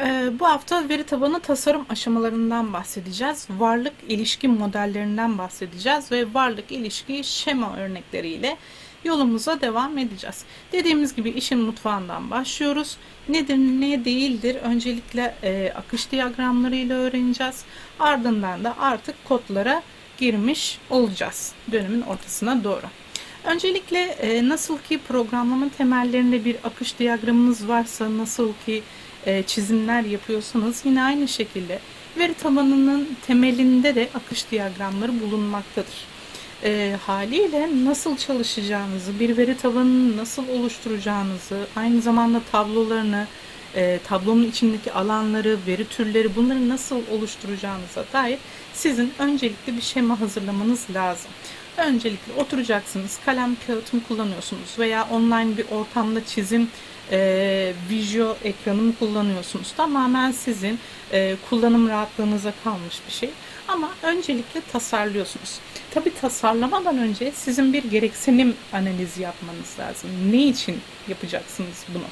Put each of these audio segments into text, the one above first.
Ee, Bu hafta veri tabanı tasarım aşamalarından bahsedeceğiz. Varlık ilişki modellerinden bahsedeceğiz ve varlık ilişki şema örnekleriyle yolumuza devam edeceğiz. Dediğimiz gibi işin mutfağından başlıyoruz. Nedir ne değildir öncelikle e, akış diyagramlarıyla öğreneceğiz. Ardından da artık kodlara girmiş olacağız dönemin ortasına doğru. Öncelikle e, nasıl ki programlama temellerinde bir akış diyagramınız varsa, nasıl ki e, çizimler yapıyorsanız yine aynı şekilde veri tabanının temelinde de akış diyagramları bulunmaktadır. E, haliyle nasıl çalışacağınızı, bir veri tabanını nasıl oluşturacağınızı, aynı zamanda tablolarını, e, tablonun içindeki alanları, veri türleri bunları nasıl oluşturacağınıza dair sizin öncelikle bir şema hazırlamanız lazım. Öncelikle oturacaksınız, kalem kağıt mı kullanıyorsunuz veya online bir ortamda çizim e, video ekranı mı kullanıyorsunuz? Tamamen sizin e, kullanım rahatlığınıza kalmış bir şey. Ama öncelikle tasarlıyorsunuz. Tabi tasarlamadan önce sizin bir gereksinim analizi yapmanız lazım. Ne için yapacaksınız bunu?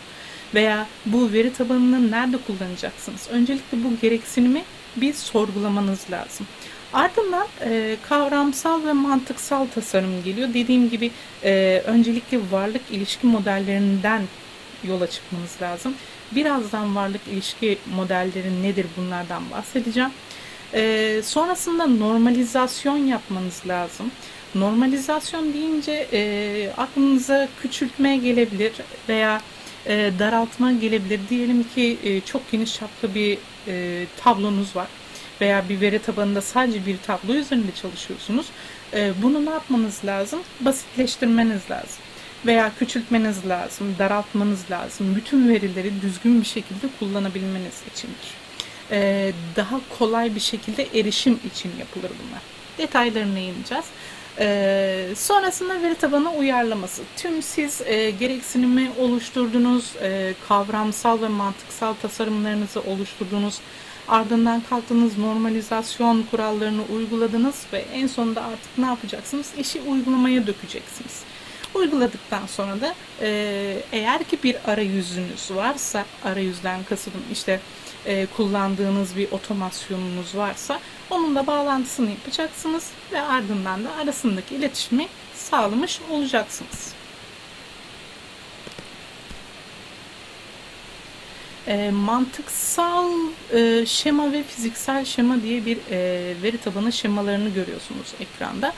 Veya bu veri tabanını nerede kullanacaksınız? Öncelikle bu gereksinimi bir sorgulamanız lazım. Ardından e, kavramsal ve mantıksal tasarım geliyor. Dediğim gibi e, öncelikle varlık ilişki modellerinden yola çıkmanız lazım. Birazdan varlık ilişki modelleri nedir bunlardan bahsedeceğim. E, sonrasında normalizasyon yapmanız lazım. Normalizasyon deyince e, aklınıza küçültme gelebilir veya e, daraltma gelebilir. Diyelim ki e, çok geniş çaplı bir e, tablonuz var veya bir veri tabanında sadece bir tablo üzerinde çalışıyorsunuz. E, bunu ne yapmanız lazım? Basitleştirmeniz lazım veya küçültmeniz lazım, daraltmanız lazım. Bütün verileri düzgün bir şekilde kullanabilmeniz içindir. E, daha kolay bir şekilde erişim için yapılır bunlar. Detaylarına ineceğiz. Ee, sonrasında veri tabanı uyarlaması. Tüm siz e, gereksinimi oluşturdunuz, e, kavramsal ve mantıksal tasarımlarınızı oluşturdunuz. Ardından kalktınız normalizasyon kurallarını uyguladınız ve en sonunda artık ne yapacaksınız? İşi uygulamaya dökeceksiniz. Uyguladıktan sonra da e, eğer ki bir arayüzünüz varsa, arayüzden kasıtım işte e, kullandığınız bir otomasyonunuz varsa onun da bağlantısını yapacaksınız ve ardından da arasındaki iletişimi sağlamış olacaksınız. E, mantıksal e, şema ve fiziksel şema diye bir e, veri tabanı şemalarını görüyorsunuz ekranda.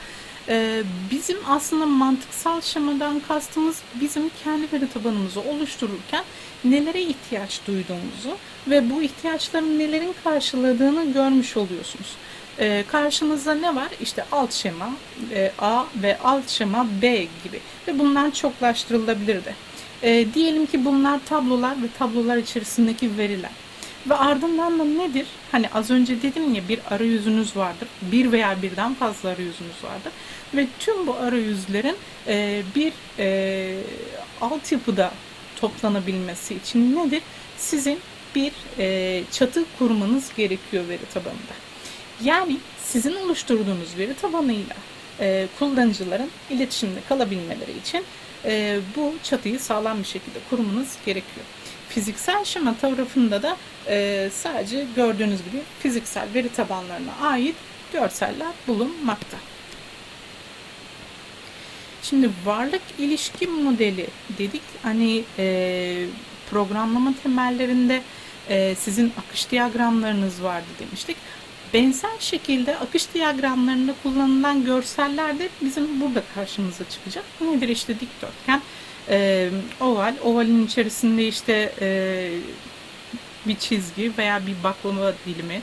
E, bizim aslında mantıksal şemadan kastımız bizim kendi veri tabanımızı oluştururken nelere ihtiyaç duyduğumuzu ve bu ihtiyaçların nelerin karşıladığını görmüş oluyorsunuz. E, karşınızda ne var? İşte alt şema e, A ve alt şema B gibi ve bunlar çoklaştırılabilir de. E, diyelim ki bunlar tablolar ve tablolar içerisindeki veriler. Ve ardından da nedir? Hani az önce dedim ya bir arayüzünüz vardır. Bir veya birden fazla arayüzünüz vardır. Ve tüm bu arayüzlerin e, bir e, altyapıda toplanabilmesi için nedir? Sizin bir e, çatı kurmanız gerekiyor veri tabanında. Yani sizin oluşturduğunuz veri tabanıyla e, kullanıcıların iletişimde kalabilmeleri için e, bu çatıyı sağlam bir şekilde kurmanız gerekiyor. Fiziksel şema tarafında da e, sadece gördüğünüz gibi fiziksel veri tabanlarına ait görseller bulunmakta. Şimdi varlık ilişki modeli dedik. Hani e, programlama temellerinde e, sizin akış diyagramlarınız vardı demiştik. Benzer şekilde akış diyagramlarında kullanılan görseller de bizim burada karşımıza çıkacak. Nedir işte dikdörtgen, e, oval, ovalin içerisinde işte e, bir çizgi veya bir baklava dilimi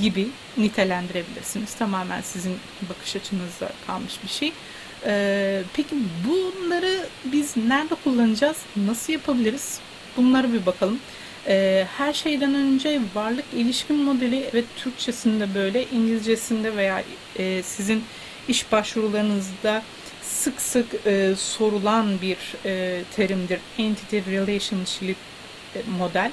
gibi nitelendirebilirsiniz. Tamamen sizin bakış açınızda kalmış bir şey. Ee, peki bunları biz nerede kullanacağız? Nasıl yapabiliriz? Bunlara bir bakalım. Her şeyden önce varlık ilişkin modeli ve Türkçesinde böyle, İngilizcesinde veya sizin iş başvurularınızda sık sık e, sorulan bir e, terimdir. Entity Relationship model.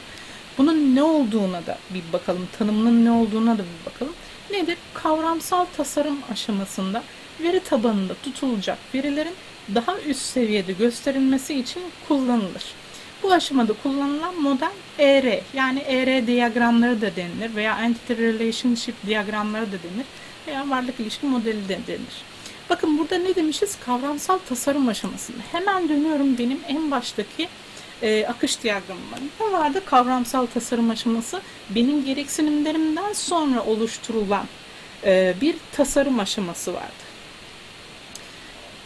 Bunun ne olduğuna da bir bakalım, tanımının ne olduğuna da bir bakalım. Nedir? Kavramsal tasarım aşamasında veri tabanında tutulacak verilerin daha üst seviyede gösterilmesi için kullanılır. Bu aşamada kullanılan model ER yani ER diyagramları da denilir veya Entity Relationship diyagramları da denir veya varlık ilişki modeli de denir. Bakın burada ne demişiz? Kavramsal tasarım aşamasında. Hemen dönüyorum benim en baştaki e, akış diyagramıma. Ne vardı? Kavramsal tasarım aşaması benim gereksinimlerimden sonra oluşturulan e, bir tasarım aşaması vardı.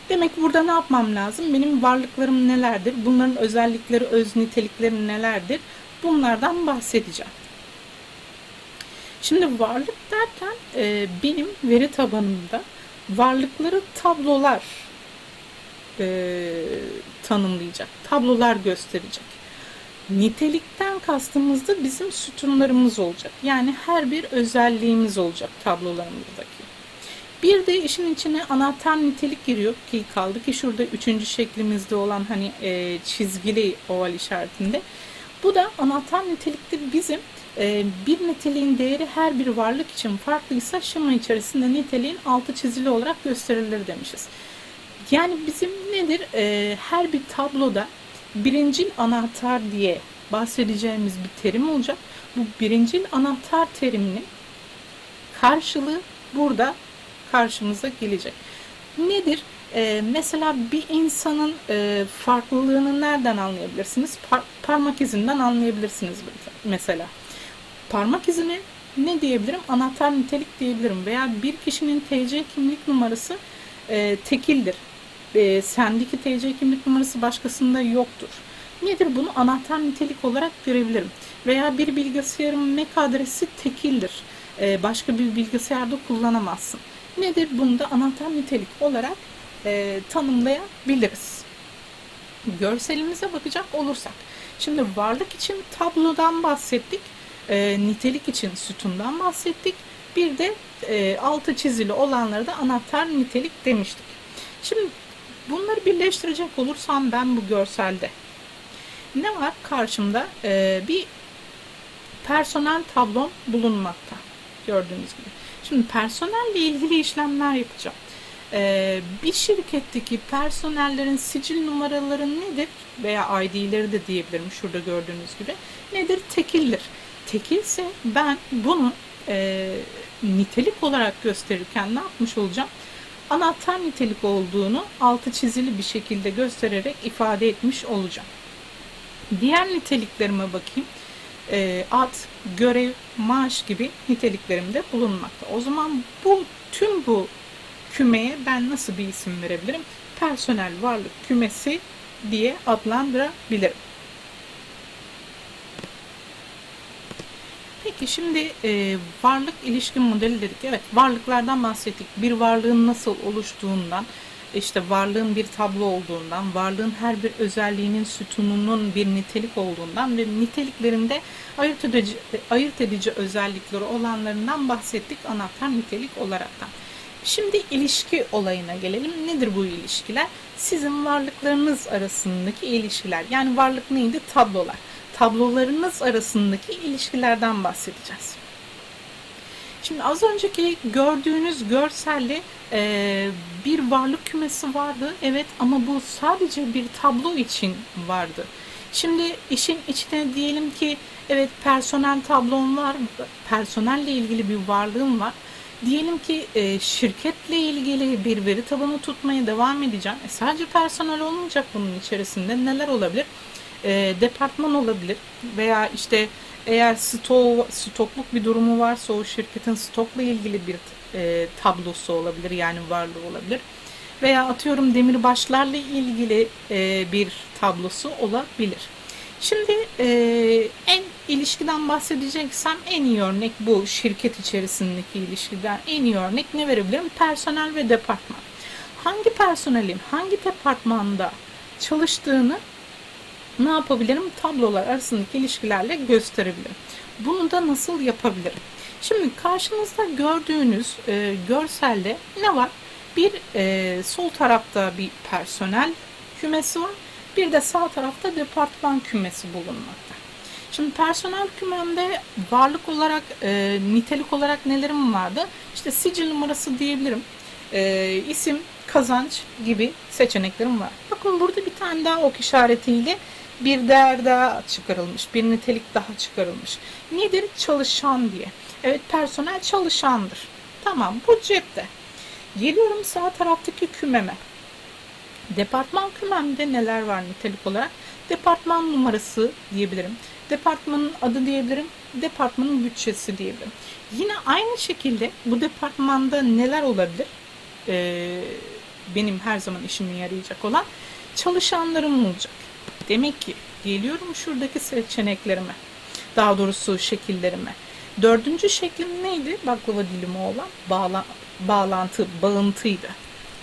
Demek burada ne yapmam lazım? Benim varlıklarım nelerdir? Bunların özellikleri, öz nitelikleri nelerdir? Bunlardan bahsedeceğim. Şimdi varlık derken e, benim veri tabanımda varlıkları tablolar e, tanımlayacak, tablolar gösterecek. Nitelikten kastımızda bizim sütunlarımız olacak. Yani her bir özelliğimiz olacak tablolarımızdaki. Bir de işin içine anahtar nitelik giriyor ki kaldı ki şurada üçüncü şeklimizde olan hani e, çizgili oval işaretinde. Bu da anahtar nitelikte bizim bir niteliğin değeri her bir varlık için farklıysa şema içerisinde niteliğin altı çizili olarak gösterilir demişiz. Yani bizim nedir? E, her bir tabloda birincil anahtar diye bahsedeceğimiz bir terim olacak. Bu birincil anahtar teriminin karşılığı burada karşımıza gelecek. Nedir? Ee, mesela bir insanın e, farklılığını nereden anlayabilirsiniz? Par- parmak izinden anlayabilirsiniz mesela. Parmak izini ne diyebilirim? Anahtar nitelik diyebilirim. Veya bir kişinin TC kimlik numarası e, tekildir. E, sendeki TC kimlik numarası başkasında yoktur. Nedir bunu? Anahtar nitelik olarak görebilirim. Veya bir bilgisayarın MAC adresi tekildir. E, başka bir bilgisayarda kullanamazsın. Nedir? Bunu da anahtar nitelik olarak e, tanımlayabiliriz. Görselimize bakacak olursak. Şimdi varlık için tablodan bahsettik. E, nitelik için sütundan bahsettik. Bir de e, altı çizili olanları da anahtar nitelik demiştik. Şimdi bunları birleştirecek olursam ben bu görselde ne var? Karşımda e, bir personel tablom bulunmakta. Gördüğünüz gibi. Şimdi personelle ilgili işlemler yapacağım. Ee, bir şirketteki personellerin sicil numaraları nedir? Veya ID'leri de diyebilirim şurada gördüğünüz gibi. Nedir? Tekildir. Tekilse ben bunu e, nitelik olarak gösterirken ne yapmış olacağım? Anahtar nitelik olduğunu altı çizili bir şekilde göstererek ifade etmiş olacağım. Diğer niteliklerime bakayım e, ad, görev, maaş gibi niteliklerimde bulunmakta. O zaman bu tüm bu kümeye ben nasıl bir isim verebilirim? Personel varlık kümesi diye adlandırabilirim. Peki şimdi e, varlık ilişki modeli dedik. Evet varlıklardan bahsettik. Bir varlığın nasıl oluştuğundan, işte varlığın bir tablo olduğundan, varlığın her bir özelliğinin sütununun bir nitelik olduğundan ve niteliklerinde ayırt edici, ayırt edici özellikleri olanlarından bahsettik anahtar nitelik olaraktan. Şimdi ilişki olayına gelelim. Nedir bu ilişkiler? Sizin varlıklarınız arasındaki ilişkiler. Yani varlık neydi? Tablolar. Tablolarınız arasındaki ilişkilerden bahsedeceğiz. Şimdi az önceki gördüğünüz görselde e, bir varlık kümesi vardı. Evet ama bu sadece bir tablo için vardı. Şimdi işin içine diyelim ki evet personel tablom var, personelle ilgili bir varlığım var. Diyelim ki e, şirketle ilgili bir veri tabanı tutmaya devam edeceğim. E, sadece personel olmayacak bunun içerisinde. Neler olabilir? E, departman olabilir veya işte eğer stok, stokluk bir durumu varsa o şirketin stokla ilgili bir e, tablosu olabilir yani varlığı olabilir. Veya atıyorum demirbaşlarla ilgili e, bir tablosu olabilir. Şimdi e, en ilişkiden bahsedeceksem en iyi örnek bu şirket içerisindeki ilişkiden en iyi örnek ne verebilirim? Personel ve departman. Hangi personelin hangi departmanda çalıştığını ne yapabilirim? Tablolar arasındaki ilişkilerle gösterebilirim. Bunu da nasıl yapabilirim? Şimdi karşınızda gördüğünüz e, görselde ne var? Bir e, sol tarafta bir personel kümesi var. Bir de sağ tarafta departman kümesi bulunmakta. Şimdi personel kümemde varlık olarak, e, nitelik olarak nelerim vardı? İşte sicil numarası diyebilirim. E, isim, kazanç gibi seçeneklerim var. Bakın burada bir tane daha ok işaretiyle bir değer daha çıkarılmış, bir nitelik daha çıkarılmış. Nedir? Çalışan diye. Evet personel çalışandır. Tamam bu cepte. Geliyorum sağ taraftaki kümeme. Departman kümemde neler var nitelik olarak? Departman numarası diyebilirim. Departmanın adı diyebilirim. Departmanın bütçesi diyebilirim. Yine aynı şekilde bu departmanda neler olabilir? Ee, benim her zaman işime yarayacak olan çalışanlarım olacak. Demek ki geliyorum şuradaki seçeneklerime. Daha doğrusu şekillerime. Dördüncü şeklim neydi? Baklava dilimi olan bağla, bağlantı, bağıntıydı.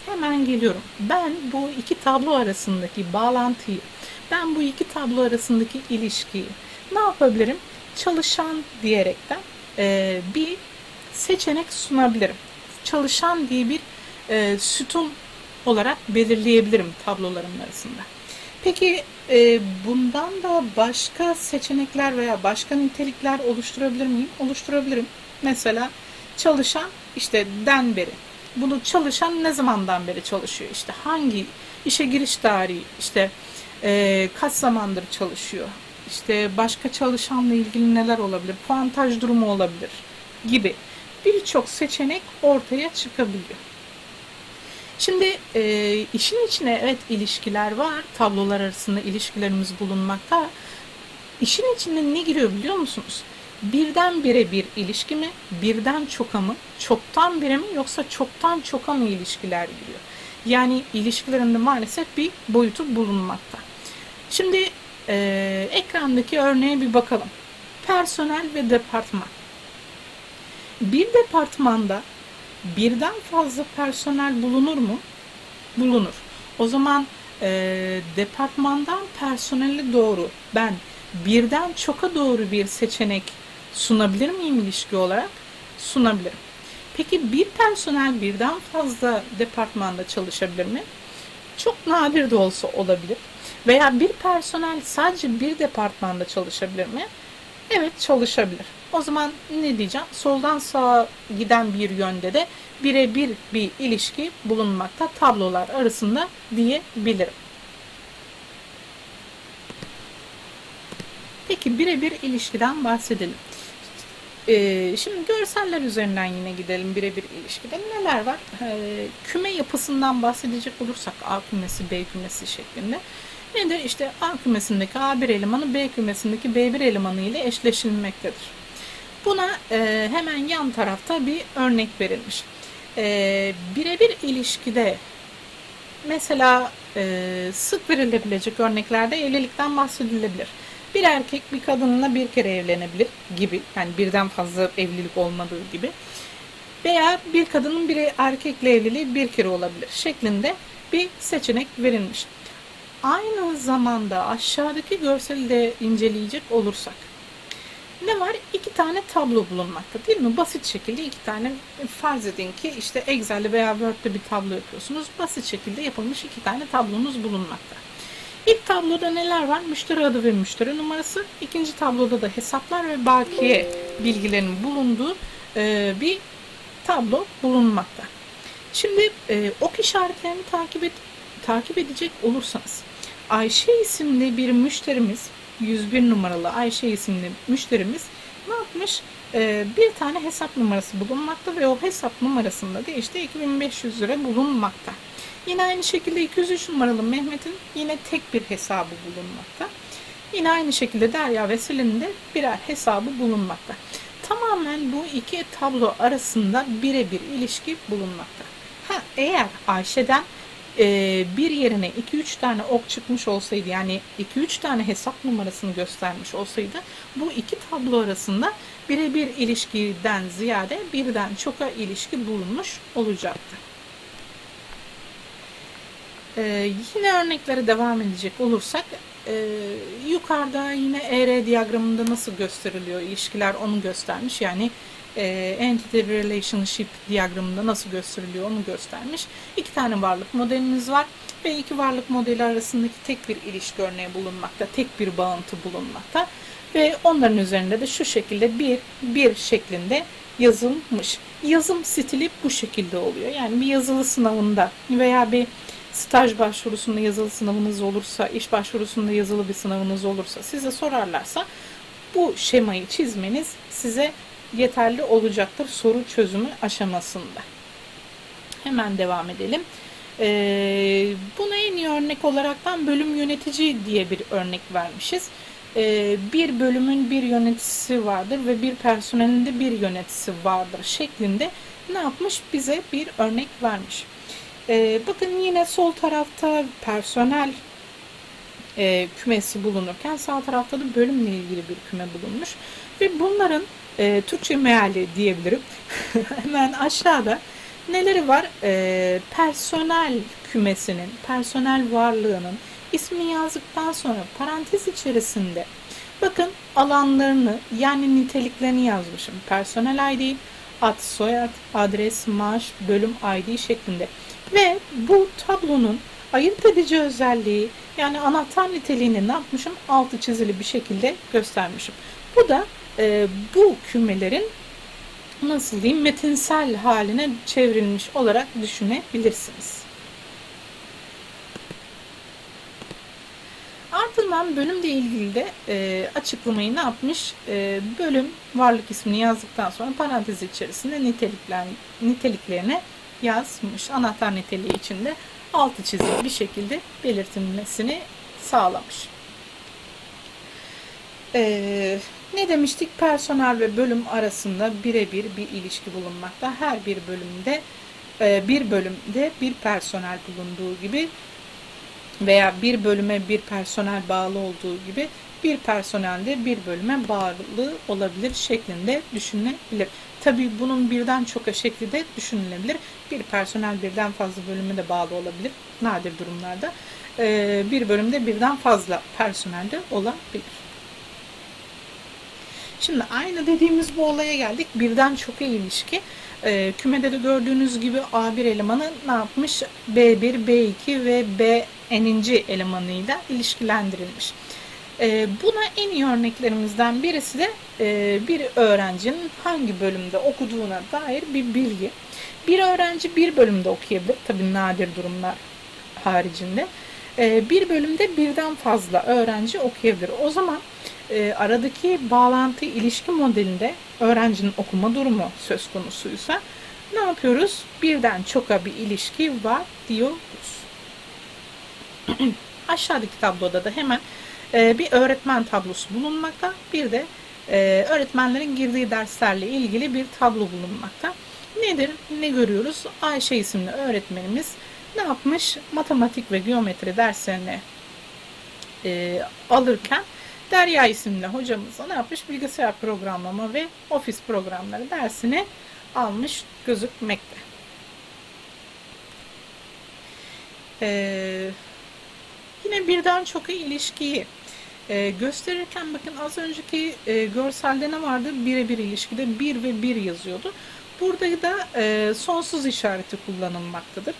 Hemen geliyorum. Ben bu iki tablo arasındaki bağlantıyı, ben bu iki tablo arasındaki ilişkiyi ne yapabilirim? Çalışan diyerekten e, bir seçenek sunabilirim. Çalışan diye bir e, sütun olarak belirleyebilirim tablolarım arasında. Peki e, bundan da başka seçenekler veya başka nitelikler oluşturabilir miyim? Oluşturabilirim. Mesela çalışan işte den beri. Bunu çalışan ne zamandan beri çalışıyor? İşte hangi işe giriş tarihi, işte e, kaç zamandır çalışıyor? İşte başka çalışanla ilgili neler olabilir? Puantaj durumu olabilir gibi birçok seçenek ortaya çıkabiliyor. Şimdi e, işin içine evet ilişkiler var. Tablolar arasında ilişkilerimiz bulunmakta. İşin içine ne giriyor biliyor musunuz? Birden bire bir ilişki mi? Birden çoka mı? Çoktan bire mi? Yoksa çoktan çoka mı ilişkiler giriyor? Yani ilişkilerinde maalesef bir boyutu bulunmakta. Şimdi e, ekrandaki örneğe bir bakalım. Personel ve departman. Bir departmanda birden fazla personel bulunur mu? Bulunur. O zaman e, departmandan personele doğru ben birden çoka doğru bir seçenek sunabilir miyim ilişki olarak? Sunabilirim. Peki bir personel birden fazla departmanda çalışabilir mi? Çok nadir de olsa olabilir. Veya bir personel sadece bir departmanda çalışabilir mi? Evet çalışabilir. O zaman ne diyeceğim? Soldan sağa giden bir yönde de birebir bir ilişki bulunmakta tablolar arasında diyebilirim. Peki birebir ilişkiden bahsedelim. Ee, şimdi görseller üzerinden yine gidelim birebir ilişkide. Neler var? Ee, küme yapısından bahsedecek olursak A kümesi, B kümesi şeklinde. Nedir? İşte A kümesindeki A1 elemanı B kümesindeki B1 elemanı ile eşleşilmektedir. Buna e, hemen yan tarafta bir örnek verilmiş. E, birebir ilişkide mesela e, sık verilebilecek örneklerde evlilikten bahsedilebilir. Bir erkek bir kadınla bir kere evlenebilir gibi. Yani birden fazla evlilik olmadığı gibi. Veya bir kadının bir erkekle evliliği bir kere olabilir şeklinde bir seçenek verilmiş. Aynı zamanda aşağıdaki görseli de inceleyecek olursak ne var? İki tane tablo bulunmakta değil mi? Basit şekilde iki tane farz edin ki işte Excel'de veya Word'de bir tablo yapıyorsunuz. Basit şekilde yapılmış iki tane tablonuz bulunmakta. İlk tabloda neler var? Müşteri adı ve müşteri numarası. İkinci tabloda da hesaplar ve bakiye bilgilerinin bulunduğu e, bir tablo bulunmakta. Şimdi e, ok işaretlerini takip et, takip edecek olursanız Ayşe isimli bir müşterimiz 101 numaralı Ayşe isimli müşterimiz ne yapmış? Ee, bir tane hesap numarası bulunmakta ve o hesap numarasında da işte 2500 lira bulunmakta. Yine aynı şekilde 203 numaralı Mehmet'in yine tek bir hesabı bulunmakta. Yine aynı şekilde Derya ve Selin'in de birer hesabı bulunmakta. Tamamen bu iki tablo arasında birebir ilişki bulunmakta. Ha, eğer Ayşe'den e, bir yerine 2-3 tane ok çıkmış olsaydı yani 2-3 tane hesap numarasını göstermiş olsaydı bu iki tablo arasında birebir ilişkiden ziyade birden çoka ilişki bulunmuş olacaktı. Ee, yine örneklere devam edecek olursak e, yukarıda yine ER diyagramında nasıl gösteriliyor ilişkiler onu göstermiş. Yani e, entity relationship diyagramında nasıl gösteriliyor onu göstermiş. İki tane varlık modelimiz var ve iki varlık modeli arasındaki tek bir ilişki örneği bulunmakta, tek bir bağıntı bulunmakta ve onların üzerinde de şu şekilde bir bir şeklinde yazılmış. Yazım stili bu şekilde oluyor. Yani bir yazılı sınavında veya bir staj başvurusunda yazılı sınavınız olursa, iş başvurusunda yazılı bir sınavınız olursa size sorarlarsa bu şemayı çizmeniz size yeterli olacaktır soru çözümü aşamasında. Hemen devam edelim. Ee, buna en iyi örnek olaraktan bölüm yönetici diye bir örnek vermişiz. Ee, bir bölümün bir yöneticisi vardır ve bir personelin de bir yöneticisi vardır şeklinde ne yapmış bize bir örnek vermiş. Ee, bakın yine sol tarafta personel e, kümesi bulunurken sağ tarafta da bölümle ilgili bir küme bulunmuş ve bunların e, Türkçe meali diyebilirim. Hemen aşağıda neleri var? E, personel kümesinin, personel varlığının ismini yazdıktan sonra parantez içerisinde bakın alanlarını yani niteliklerini yazmışım. Personel ID, ad, soyad, adres, maaş, bölüm ID şeklinde. Ve bu tablonun ayırt edici özelliği yani anahtar niteliğini ne yapmışım? Altı çizili bir şekilde göstermişim. Bu da e, bu kümelerin nasıl diyeyim metinsel haline çevrilmiş olarak düşünebilirsiniz. Ardından bölümle ilgili de e, açıklamayı ne yapmış? E, bölüm varlık ismini yazdıktan sonra parantez içerisinde nitelikler, niteliklerine yazmış. Anahtar niteliği içinde altı çizili bir şekilde belirtilmesini sağlamış. Ee, ne demiştik? Personel ve bölüm arasında birebir bir ilişki bulunmakta. Her bir bölümde e, bir bölümde bir personel bulunduğu gibi veya bir bölüme bir personel bağlı olduğu gibi bir personel de bir bölüme bağlı olabilir şeklinde düşünülebilir. Tabii bunun birden çok şekli de düşünülebilir. Bir personel birden fazla bölüme de bağlı olabilir. Nadir durumlarda. Ee, bir bölümde birden fazla personel de olabilir. Şimdi aynı dediğimiz bu olaya geldik. Birden çoka ilişki. Ee, kümede de gördüğünüz gibi A1 elemanı ne yapmış? B1, B2 ve B'ninci elemanıyla ilişkilendirilmiş. E, buna en iyi örneklerimizden birisi de e, bir öğrencinin hangi bölümde okuduğuna dair bir bilgi. Bir öğrenci bir bölümde okuyabilir, tabii nadir durumlar haricinde. E, bir bölümde birden fazla öğrenci okuyabilir. O zaman e, aradaki bağlantı ilişki modelinde öğrencinin okuma durumu söz konusuysa ne yapıyoruz? Birden çoka bir ilişki var diyoruz. Aşağıdaki tabloda da hemen e, bir öğretmen tablosu bulunmakta. Bir de e, öğretmenlerin girdiği derslerle ilgili bir tablo bulunmakta. Nedir? Ne görüyoruz? Ayşe isimli öğretmenimiz ne yapmış? Matematik ve geometri derslerini e, alırken Derya isimli hocamız ne yapmış? Bilgisayar programlama ve ofis programları dersini almış gözükmekte. Ee, yine birden çok ilişkiyi e, gösterirken bakın az önceki e, görselde ne vardı? Birebir ilişkide bir ve bir yazıyordu. Burada da e, sonsuz işareti kullanılmaktadır.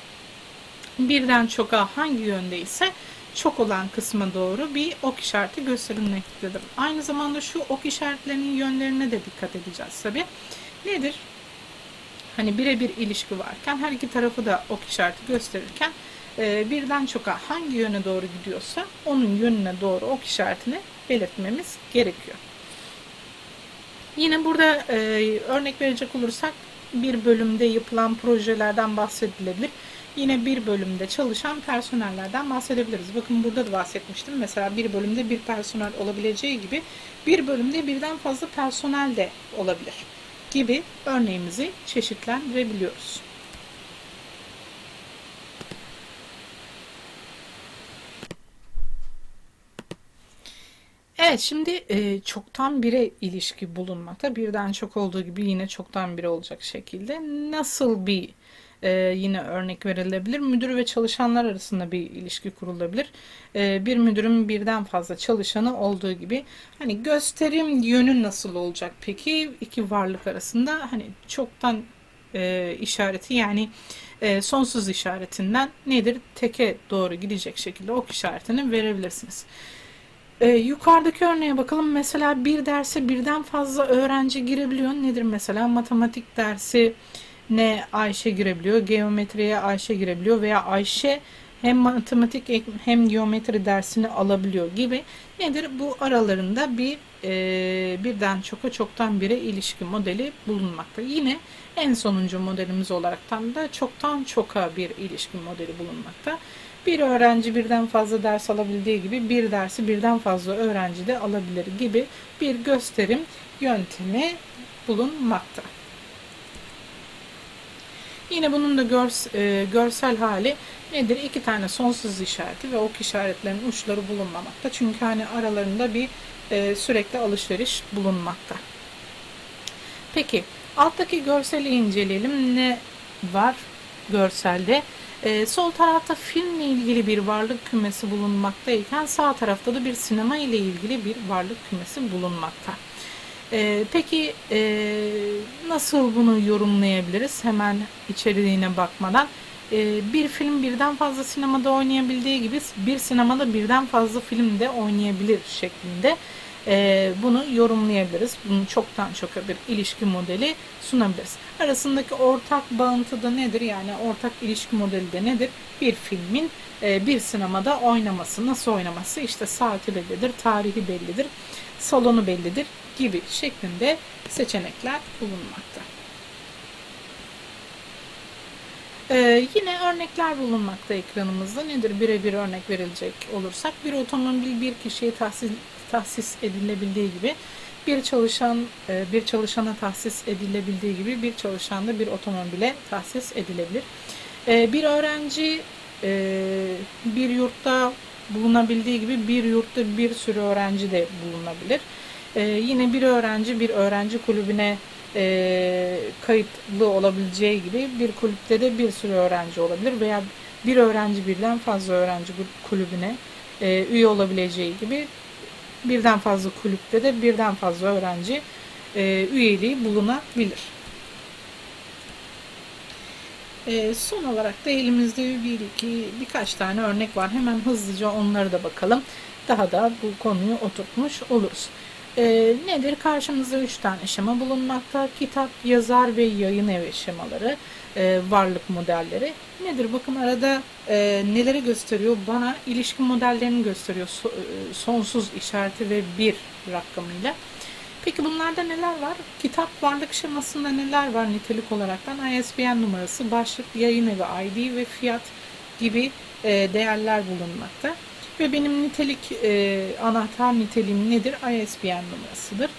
Birden çoka hangi yönde ise çok olan kısma doğru bir ok işareti gösterilmektedir. Aynı zamanda şu ok işaretlerinin yönlerine de dikkat edeceğiz tabi. Nedir? Hani birebir ilişki varken her iki tarafı da ok işareti gösterirken e, birden çoka hangi yöne doğru gidiyorsa onun yönüne doğru ok işaretini belirtmemiz gerekiyor. Yine burada e, örnek verecek olursak bir bölümde yapılan projelerden bahsedilebilir. Yine bir bölümde çalışan personellerden bahsedebiliriz. Bakın burada da bahsetmiştim. Mesela bir bölümde bir personel olabileceği gibi bir bölümde birden fazla personel de olabilir gibi örneğimizi çeşitlendirebiliyoruz. Evet şimdi e, çoktan bire ilişki bulunmakta. Birden çok olduğu gibi yine çoktan bire olacak şekilde. Nasıl bir e, yine örnek verilebilir? Müdür ve çalışanlar arasında bir ilişki kurulabilir. E, bir müdürün birden fazla çalışanı olduğu gibi. Hani gösterim yönü nasıl olacak peki? iki varlık arasında hani çoktan e, işareti yani e, sonsuz işaretinden nedir? Teke doğru gidecek şekilde ok işaretini verebilirsiniz. Ee, yukarıdaki örneğe bakalım. Mesela bir derse birden fazla öğrenci girebiliyor. Nedir mesela? Matematik dersi ne Ayşe girebiliyor, geometriye Ayşe girebiliyor veya Ayşe hem matematik hem geometri dersini alabiliyor gibi nedir? Bu aralarında bir e, birden çoka çoktan bire ilişki modeli bulunmakta. Yine en sonuncu modelimiz olaraktan da çoktan çoka bir ilişki modeli bulunmakta. Bir öğrenci birden fazla ders alabildiği gibi bir dersi birden fazla öğrenci de alabilir gibi bir gösterim yöntemi bulunmakta. Yine bunun da görs e, görsel hali nedir? İki tane sonsuz işareti ve ok işaretlerinin uçları bulunmamakta. Çünkü hani aralarında bir e, sürekli alışveriş bulunmakta. Peki alttaki görseli inceleyelim. Ne var görselde? E, sol tarafta filmle ilgili bir varlık kümesi bulunmaktayken sağ tarafta da bir sinema ile ilgili bir varlık kümesi bulunmakta. E, peki e, nasıl bunu yorumlayabiliriz? Hemen içeriğine bakmadan. E, bir film birden fazla sinemada oynayabildiği gibi bir sinemada birden fazla film de oynayabilir şeklinde e, bunu yorumlayabiliriz. Bunu çoktan çoka bir ilişki modeli sunabiliriz. Arasındaki ortak bağıntı da nedir? Yani ortak ilişki modeli de nedir? Bir filmin bir sinemada oynaması, nasıl oynaması? İşte saati bellidir, tarihi bellidir, salonu bellidir gibi şeklinde seçenekler bulunmakta. Ee, yine örnekler bulunmakta ekranımızda. Nedir birebir örnek verilecek olursak bir otomobil bir kişiye tahsis, tahsis edilebildiği gibi bir çalışan e, bir çalışana tahsis edilebildiği gibi bir çalışan da bir otomobile tahsis edilebilir. E, bir öğrenci bir yurtta bulunabildiği gibi bir yurtta bir sürü öğrenci de bulunabilir. Yine bir öğrenci bir öğrenci kulübüne kayıtlı olabileceği gibi bir kulüpte de bir sürü öğrenci olabilir veya bir öğrenci birden fazla öğrenci kulübüne üye olabileceği gibi birden fazla kulüpte de birden fazla öğrenci e, üyeliği bulunabilir. E, son olarak da elimizde bir iki birkaç tane örnek var. Hemen hızlıca onları da bakalım. Daha da bu konuyu oturtmuş oluruz. E, nedir? Karşımızda üç tane şema bulunmakta. Kitap, yazar ve yayın evi şemaları, e, varlık modelleri. Nedir? Bakın arada e, neleri gösteriyor? Bana ilişki modellerini gösteriyor. So, e, sonsuz işareti ve bir rakamıyla. Peki bunlarda neler var? Kitap varlık şemasında neler var nitelik olaraktan? ISBN numarası, başlık, yayın evi ID ve fiyat gibi e, değerler bulunmakta. Ve benim nitelik e, anahtar niteliğim nedir? ISBN numarasıdır.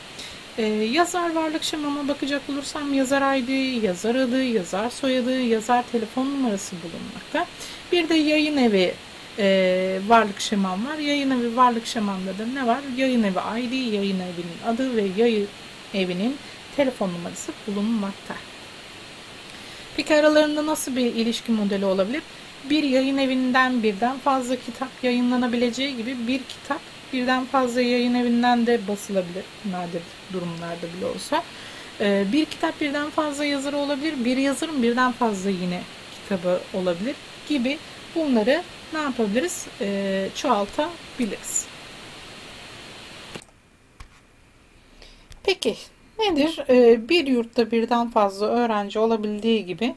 E, yazar varlık şemama bakacak olursam yazar ID, yazar adı, yazar soyadı, yazar telefon numarası bulunmakta. Bir de yayın evi e, varlık şemam var. Yayın evi varlık şemamda da ne var? Yayın evi ID, yayın evinin adı ve yayın evinin telefon numarası bulunmakta. Peki aralarında nasıl bir ilişki modeli olabilir? bir yayın evinden birden fazla kitap yayınlanabileceği gibi bir kitap birden fazla yayın evinden de basılabilir. Nadir durumlarda bile olsa. Ee, bir kitap birden fazla yazarı olabilir. Bir yazarın birden fazla yine kitabı olabilir gibi bunları ne yapabiliriz? Ee, çoğaltabiliriz. Peki nedir? Ee, bir yurtta birden fazla öğrenci olabildiği gibi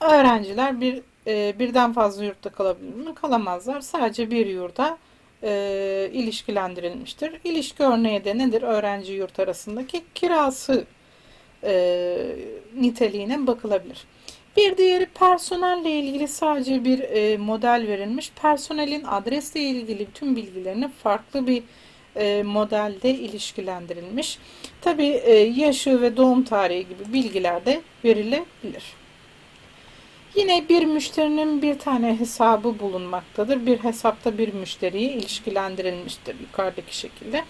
öğrenciler bir e, birden fazla yurtta kalabilir mi? Kalamazlar. Sadece bir yurda e, ilişkilendirilmiştir. İlişki örneği de nedir? Öğrenci yurt arasındaki kirası e, niteliğine bakılabilir. Bir diğeri personelle ilgili sadece bir e, model verilmiş. Personelin adresle ilgili tüm bilgilerini farklı bir e, modelde ilişkilendirilmiş. Tabi e, yaşı ve doğum tarihi gibi bilgiler de verilebilir. Yine bir müşterinin bir tane hesabı bulunmaktadır. Bir hesapta bir müşteriye ilişkilendirilmiştir yukarıdaki şekilde.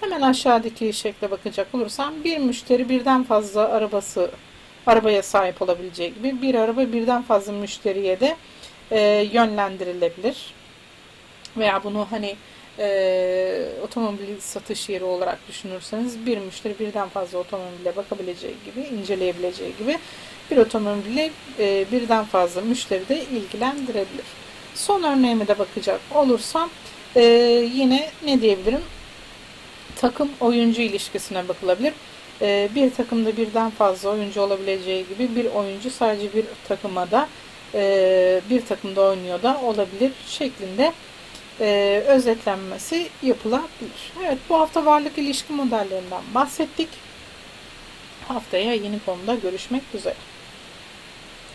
Hemen aşağıdaki şekle bakacak olursam bir müşteri birden fazla arabası arabaya sahip olabileceği gibi bir araba birden fazla müşteriye de e, yönlendirilebilir. Veya bunu hani e, otomobil satış yeri olarak düşünürseniz bir müşteri birden fazla otomobile bakabileceği gibi, inceleyebileceği gibi bir otomobile e, birden fazla müşteri de ilgilendirebilir. Son örneğime de bakacak olursam e, yine ne diyebilirim? Takım oyuncu ilişkisine bakılabilir. E, bir takımda birden fazla oyuncu olabileceği gibi bir oyuncu sadece bir takıma da e, bir takımda oynuyor da olabilir şeklinde e, özetlenmesi yapılabilir. Evet bu hafta varlık ilişki modellerinden bahsettik. Haftaya yeni konuda görüşmek üzere.